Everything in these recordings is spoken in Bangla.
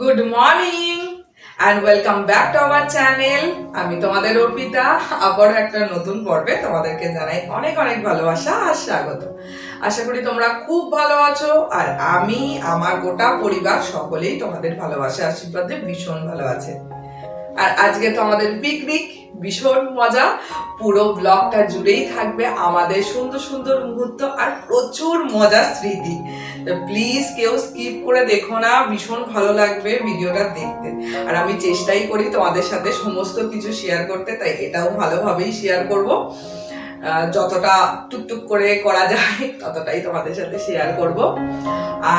Good morning and welcome back to our channel আমি তোমাদের অর্পিতা। আবারও একটা নতুন পর্বে তোমাদেরকে জানাই অনেক অনেক ভালোবাসা আর স্বাগত। আশা করি তোমরা খুব ভালো আছো আর আমি, আমার গোটা পরিবার সকলেই তোমাদের ভালোবাসা, আশীর্বাদে ভীষণ ভালো আছে। আর আজকে তো আমাদের পিকনিক ভীষণ মজা। পুরো ব্লগটা জুড়েই থাকবে আমাদের সুন্দর সুন্দর মুহূর্ত আর প্রচুর মজার স্মৃতি। প্লিজ কেউ স্কিপ করে দেখো না, ভীষণ ভালো লাগবে ভিডিওটা দেখতে। আর আমি চেষ্টাই করি তোমাদের সাথে সমস্ত কিছু শেয়ার করতে, তাই এটাও ভালোভাবেই শেয়ার করব। যতটা টুকটুক করে করা যায় ততটাই তোমাদের সাথে শেয়ার করব।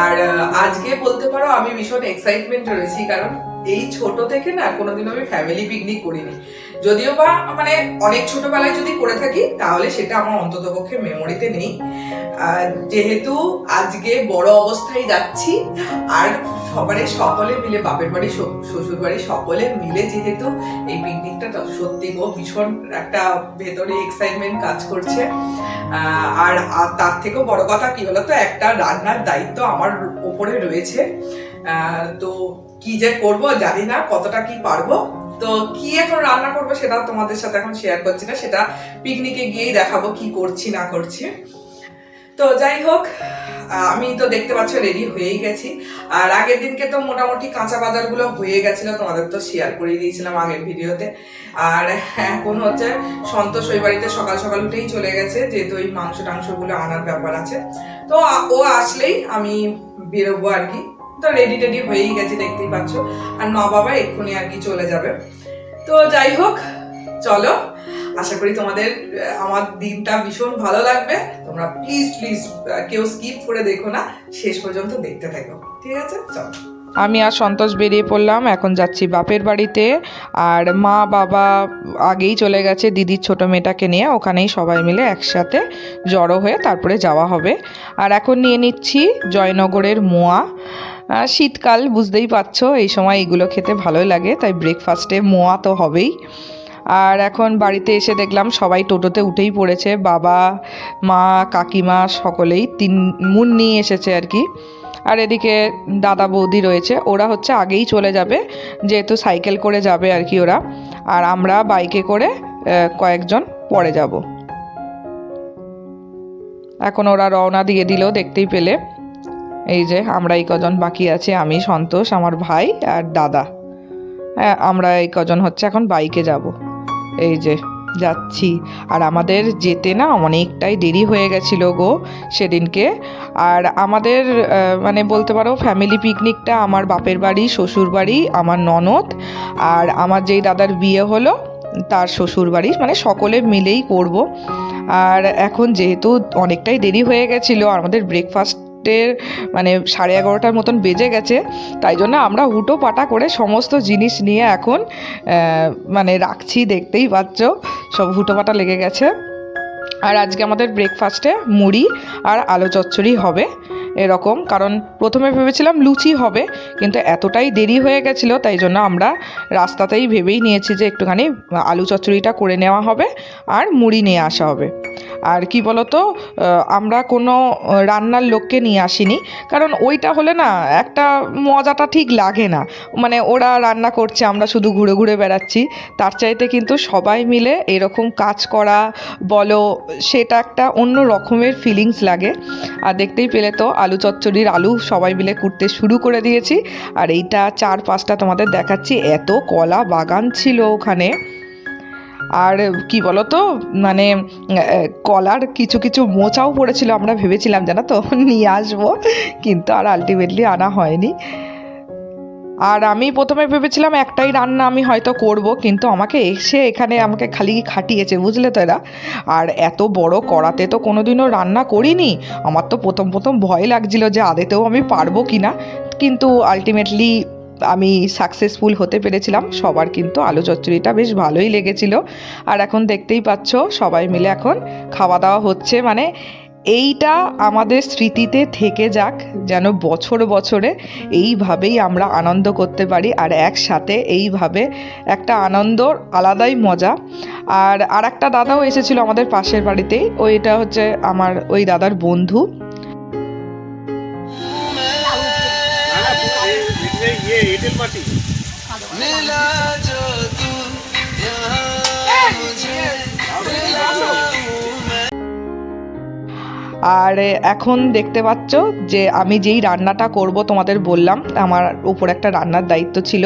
আর আজকে বলতে পারো আমি ভীষণ এক্সাইটমেন্ট রয়েছি, কারণ এই ছোট থেকে না কোনোদিন আমি ফ্যামিলি পিকনিক করিনি। যদিও বা মানে অনেক ছোটবেলায় যদি করে থাকি, তাহলে সেটা আমার অন্ততপক্ষে মেমোরিতে নেই। যেহেতু আজকে বড় অবস্থায় যাচ্ছি, আর সবারই সকলে মিলে, বাপের বাড়ি শ্বশুর- বাড়ি সকলে মিলে যেহেতু এই পিকনিকটা তো সত্যি গো, ভীষণ একটা ভেতরে এক্সাইটমেন্ট কাজ করছে। আর তার থেকেও বড় কথা কি বলতো, একটা রান্নার দায়িত্ব আমার উপরে রয়েছে। তো কি যে করব, জানি না কতটা কি পারব। তো কি এখন রান্না করব সেটা তোমাদের সাথে এখন শেয়ার করছি না, সেটা পিকনিকে গিয়েই দেখাবো কি করছি, না করছি। তো যাই হোক, আমি তো দেখতে পাচ্ছ রেডি হয়েই গেছি। আর আগের দিনকে তো মোটামুটি কাঁচা বাজারগুলো হয়ে গেছিল, তোমাদের তো শেয়ার করে দিয়েছিলাম আগের ভিডিওতে। আর এখন হচ্ছে সন্তোষ ওই বাড়িতে সকাল সকাল উঠেই চলে গেছে, যেহেতু ওই মাংস টাংসগুলো আনার ব্যাপার আছে। তো ও আসলেই আমি বেরোবো আর কি। তো রেডি টেডি হয়েই গেছে, দেখতেই পাচ্ছ। আর মা বাবা এক্ষুনি আর কি চলে যাবে। তো যাই হোক, চলো। আশা করি তোমাদের আমার দিনটা ভীষণ ভালো লাগবে। তোমরা প্লিজ প্লিজ কেউ স্কিপ করে দেখো না। শেষ পর্যন্ত দেখতে থাকো। ঠিক আছে? চলো। আমি আর সন্তোষ বেরিয়ে পড়লাম। এখন যাচ্ছি বাপের বাড়িতে। আর মা বাবা আগেই চলে গেছে দিদির ছোট মেয়েটাকে নিয়ে। ওখানেই সবাই মিলে একসাথে জড়ো হয়ে তারপরে যাওয়া হবে। আর এখন নিয়ে নিচ্ছি জয়নগরের মোয়া। শীতকাল, বুঝতেই পারছ, এই সময় এগুলো খেতে ভালোই লাগে, তাই ব্রেকফাস্টে মোয়া তো হবেই। আর এখন বাড়িতে এসে দেখলাম সবাই টোটোতে উঠেই পড়েছে, বাবা, মা, কাকিমা সকলেই তিন, মুন নিয়ে এসেছে আর কি। আর এদিকে দাদা বৌদি রয়েছে, ওরা হচ্ছে আগেই চলে যাবে, যেহেতু সাইকেল করে যাবে আর কি ওরা। আর আমরা বাইকে করে কয়েকজন পরে যাব। এখন ওরা রওনা দিয়ে দিল, দেখতেই পেলে। এই যে আমরা এই কজন বাকি আছে, আমি সন্তোষ, আমার ভাই আর দাদা। হ্যাঁ আমরা এই কজন হচ্ছে, এখন বাইকে যাব। এই যে, যাচ্ছি। আর আমাদের যেতে না অনেকটাই দেরি হয়ে গেছিল গো সেদিনকে। আর আমাদের মানে বলতে পারো ফ্যামিলি পিকনিকটা আমার বাপের বাড়ি, শ্বশুর বাড়ি, আমার ননদ আর আমার যেই দাদার বিয়ে হলো, তার শ্বশুর বাড়ি মানে সকলে মিলেই করব। আর এখন যেহেতু অনেকটাই দেরি হয়ে গেছিল আমাদের ব্রেকফাস্টের মানে সাড়ে এগারোটার মতন বেজে গেছে। তাই জন্য আমরা হুটো পাটা করে সমস্ত জিনিস নিয়ে এখন মানে রাখছি, দেখতেই পাচ্ছ, সব হুটো পাটা লেগে গেছে। আর আজকে আমাদের ব্রেকফাস্টে মুড়ি আর আলু চচ্চড়ি হবে এরকম, কারণ প্রথমে ভেবেছিলাম লুচি হবে, কিন্তু এতটাই দেরি হয়ে গেছিল, তাই জন্য আমরা রাস্তাতেই ভেবেই নিয়েছি যে একটুখানি আলু চচ্চড়িটা করে নেওয়া হবে আর মুড়ি নিয়ে আসা হবে। আর কি বলতো আমরা কোনো রান্নার লোককে নিয়ে আসিনি। কারণ ওইটা হলে না, একটা মজাটা ঠিক লাগে না। মানে ওরা রান্না করছে, আমরা শুধু ঘুরে ঘুরে বেড়াচ্ছি। তার চাইতে কিন্তু সবাই মিলে এরকম কাজ করা বলো, সেটা একটা অন্য রকমের ফিলিংস লাগে। আর দেখতেই পেলে তো, আলু চচ্চড়ির আলু সবাই মিলে কুটতে শুরু করে দিয়েছি। আর এইটা চার পাঁচটা তোমাদের দেখাচ্ছি। এত কলা বাগান ছিল ওখানে। আর কি বলতো মানে কলার কিছু কিছু মোচাও পড়েছিল, আমরা ভেবেছিলাম জানো তো নিয়ে আসব, কিন্তু আর আলটিমেটলি আনা হয়নি। আর আমি প্রথমে ভেবেছিলাম একটাই রান্না আমি হয়তো করব, কিন্তু আমাকে এসে এখানে আমাকে খালি খাটিয়েছে, বুঝলে তো এরা। আর এত বড় কড়াতে তো কোনোদিনও রান্না করিনি, আমার তো প্রথম প্রথম ভয় লাগছিল যে আদেতেও আমি পারব কি না কিন্তু আলটিমেটলি আমি সাকসেসফুল হতে পেরেছিলাম, সবার কিন্তু আলু চচ্চড়িটা বেশ ভালোই লেগেছিল। আর এখন দেখতেই পাচ্ছ, সবাই মিলে এখন খাওয়া দাওয়া হচ্ছে। মানে এইটা আমাদের স্মৃতিতে থেকে যাক, যেন বছর বছরে এইভাবেই আমরা আনন্দ করতে পারি আর একসাথে এইভাবে একটা আনন্দর আলাদাই মজা। আর আর একটা দাদাও এসেছিল আমাদের পাশের বাড়িতেই ওইটা হচ্ছে আমার ওই দাদার বন্ধু। আর, এখন দেখতে পাচ্ছ যে আমি যেই রান্নাটা করব তোমাদের বললাম, আমার উপর একটা রান্নার দায়িত্ব ছিল,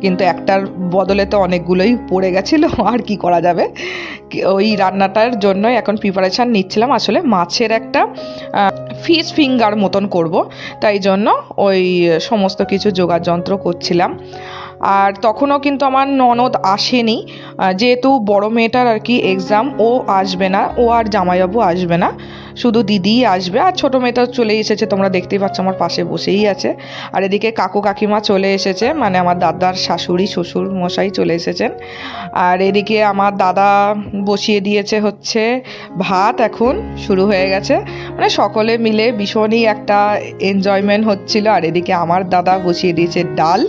কিন্তু একটার বদলে তো অনেকগুলোই পড়ে গেছিল, আর কি করা যাবে? ওই রান্নাটার জন্য এখন প্রিপারেশান নিচ্ছিলাম। আসলে মাছের একটা ফিশ ফিঙ্গার মতন করব। তাই জন্য ওই সমস্ত কিছু যোগাড় যন্ত্র করছিলাম। আর তখনও কিন্তু আমার ননদ আসেনি। যেহেতু বড় মেয়েটার আর কি এক্সাম ও আসবে না, ও আর জামাইবাবু আসবে না। শুধু দিদিই আসবে আর ছোটো মেয়েটাও চলে এসেছে, তোমরা দেখতেই পাচ্ছ আমার পাশে বসেই আছে। আর এদিকে কাকু কাকিমা চলে এসেছে মানে আমার দাদার শাশুড়ি, শ্বশুর মশাই চলে এসেছেন। আর এদিকে আমার দাদা বসিয়ে দিয়েছে হচ্ছে ভাত এখন, শুরু হয়ে গেছে। মানে সকলে মিলে ভীষণই একটা এনজয়মেন্ট হচ্ছিল। আর এদিকে আমার দাদা বসিয়ে দিয়েছে ডাল।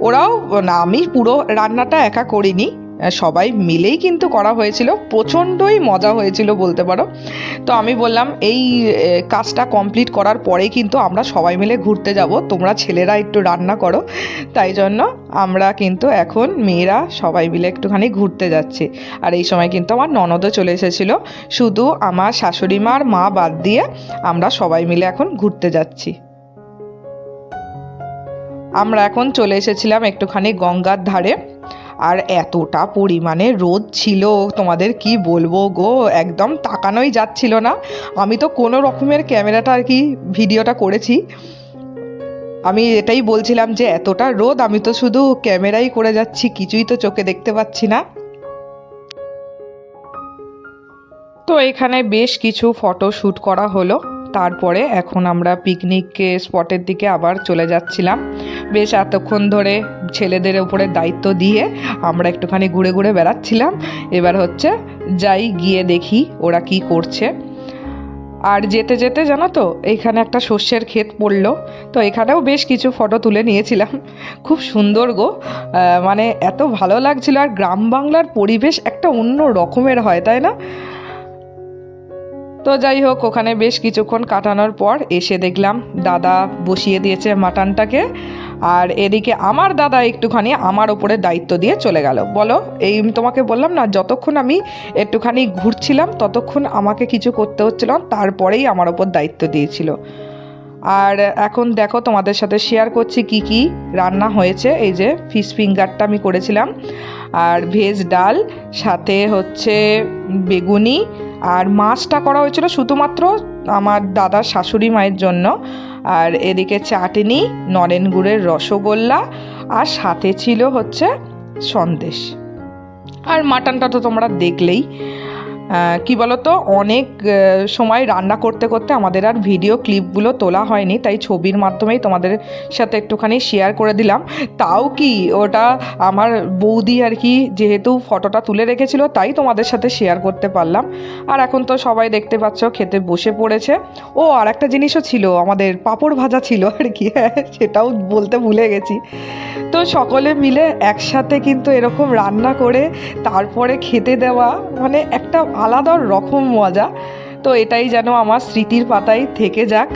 ওরাও, না আমি পুরো রান্নাটা একা করিনি সবাই মিলেই কিন্তু করা হয়েছিল। প্রচণ্ডই মজা হয়েছিল বলতে পারো। তো আমি বললাম, এই কাজটা কমপ্লিট করার পরে কিন্তু আমরা সবাই মিলে ঘুরতে যাব। তোমরা ছেলেরা একটু রান্না করো। তাই জন্য আমরা কিন্তু এখন মেয়েরা সবাই মিলে একটুখানি ঘুরতে যাচ্ছি। আর এই সময় কিন্তু আমার ননদও চলে এসেছিল। শুধু আমার শাশুড়ি মার মা বাদ দিয়ে আমরা সবাই মিলে এখন ঘুরতে যাচ্ছি। আমরা এখন চলে এসেছিলাম একটুখানি গঙ্গার ধারে। আর এতটা পরিমাণে রোদ ছিল, তোমাদের কি বলব গো? একদম তাকানোই যাচ্ছিল না। আমি তো কোনো রকমের ক্যামেরাটা আর কি ভিডিওটা করেছি। আমি এটাই বলছিলাম যে, এতটা রোদ, আমি তো শুধু ক্যামেরাই করে যাচ্ছি, কিছুই তো চোখে দেখতে পাচ্ছি না। তো এখানে বেশ কিছু ফটো শ্যুট করা হলো। তারপরে এখন আমরা পিকনিক স্পটের দিকে আবার চলে যাচ্ছিলাম। বেশ এতক্ষণ ধরে ছেলেদের উপরে দায়িত্ব দিয়ে আমরা একটুখানি ঘুরে ঘুরে বেড়াচ্ছিলাম। এবার হচ্ছে যাই, গিয়ে দেখি ওরা কি করছে। আর যেতে যেতে জানো তো, এখানে একটা শস্যের ক্ষেত পড়ল। তো এখানেও বেশ কিছু ফটো তুলে নিয়েছিলাম। খুব সুন্দর গো। মানে এত ভালো লাগছিল। আর গ্রাম বাংলার পরিবেশ একটা অন্য রকমের হয়, তাই না? তো যাই হোক, ওখানে বেশ কিছুক্ষণ কাটানোর পর এসে দেখলাম দাদা বসিয়ে দিয়েছে মাটনটাকে। আর এদিকে আমার দাদা একটুখানি আমার ওপরে দায়িত্ব দিয়ে চলে গেল। বলো, এই তোমাকে বললাম না, যতক্ষণ আমি একটুখানি ঘুরছিলাম, ততক্ষণ আমাকে কিছু করতে হচ্ছিল তারপরেই আমার ওপর দায়িত্ব দিয়েছিল। আর এখন দেখো, তোমাদের সাথে শেয়ার করছি কি কি রান্না হয়েছে। এই যে ফিশ ফিঙ্গারটা আমি করেছিলাম। আর ভেজ ডাল, সাথে হচ্ছে বেগুনি আর মাছটা করা হয়েছিল শুধুমাত্র আমার দাদার শাশুড়ি মায়ের জন্য। আর এদিকে চাটনি, নরেন গুড়ের রসগোল্লা আর সাথে ছিল হচ্ছে সন্দেশ। আর মাটনটা তো তোমরা দেখলেই। কি বলতো, অনেক সময় রান্না করতে করতে আমাদের আর ভিডিও ক্লিপগুলো তোলা হয়নি, তাই ছবির মাধ্যমেই তোমাদের সাথে একটুখানি শেয়ার করে দিলাম। তাও কি, ওটা আমার বৌদি আর কি যেহেতু ফটোটা তুলে রেখেছিল, তাই তোমাদের সাথে শেয়ার করতে পারলাম। আর এখন তো সবাই দেখতে পাচ্ছ, খেতে বসে পড়েছে। ও আর একটা জিনিসও ছিল, আমাদের পাঁপড় ভাজা ছিল আর কি হ্যাঁ সেটাও বলতে ভুলে গেছি। তো সকলে মিলে একসাথে কিন্তু এরকম রান্না করে, তারপরে খেতে দেওয়া মানে একটা আলাদা রকম মজা। তো এটাই যেন আমার স্মৃতির পাতায় থেকে যাক।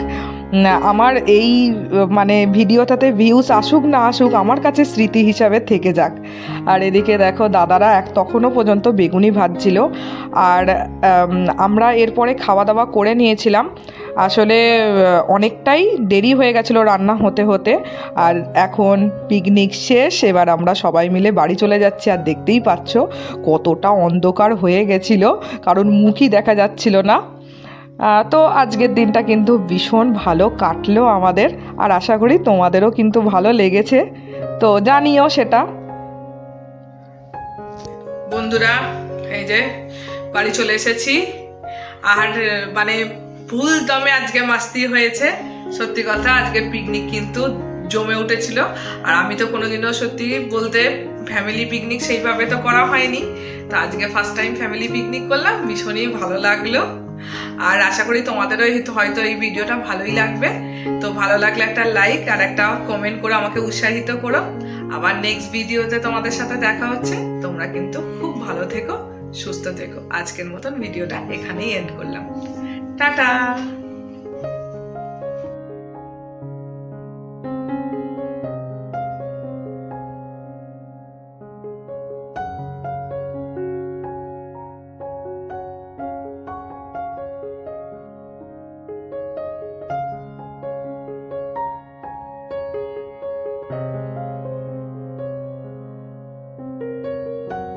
আমার এই মানে ভিডিওটাতে ভিউজ আসুক, না আসুক, আমার কাছে স্মৃতি হিসাবে থেকে যাক। আর এদিকে দেখো, দাদারা এক, তখনও পর্যন্ত বেগুনি ভাজছিল। আর আমরা এরপরে খাওয়া দাওয়া করে নিয়েছিলাম। আসলে, অনেকটাই দেরি হয়ে গেছিল রান্না হতে হতে। আর এখন পিকনিক শেষ, এবার আমরা সবাই মিলে বাড়ি চলে যাচ্ছি। আর দেখতেই পাচ্ছ, কতটা অন্ধকার হয়ে গেছিল। কারণ মুখই দেখা যাচ্ছিল না। তো আজকের দিনটা কিন্তু ভীষণ ভালো কাটলো আমাদের, আর আশা করি তোমাদেরও কিন্তু ভালো লেগেছে। তো জানিও সেটা। বন্ধুরা, এই যে বাড়ি চলে এসেছি। আর মানে ফুল দমে আজকে মাস্তি হয়েছে। সত্যি কথা, আজকে পিকনিক কিন্তু জমে উঠেছিল। আর আমি তো কোনোদিনও সত্যি বলতে ফ্যামিলি পিকনিক সেইভাবে তো করা হয়নি। তো আজকে ফার্স্ট টাইম ফ্যামিলি পিকনিক করলাম, ভীষণই ভালো লাগল। আর আশা করি তোমাদেরও হয়তো এই ভিডিওটা ভালোই লাগবে। তো ভালো লাগলে একটা লাইক আর একটা কমেন্ট করে আমাকে উৎসাহিত করো। আবার নেক্সট ভিডিওতে তোমাদের সাথে দেখা হচ্ছে। তোমরা কিন্তু খুব ভালো থেকো, সুস্থ থেকো। আজকের মতন ভিডিওটা এখানেই এন্ড করলাম। টাটা!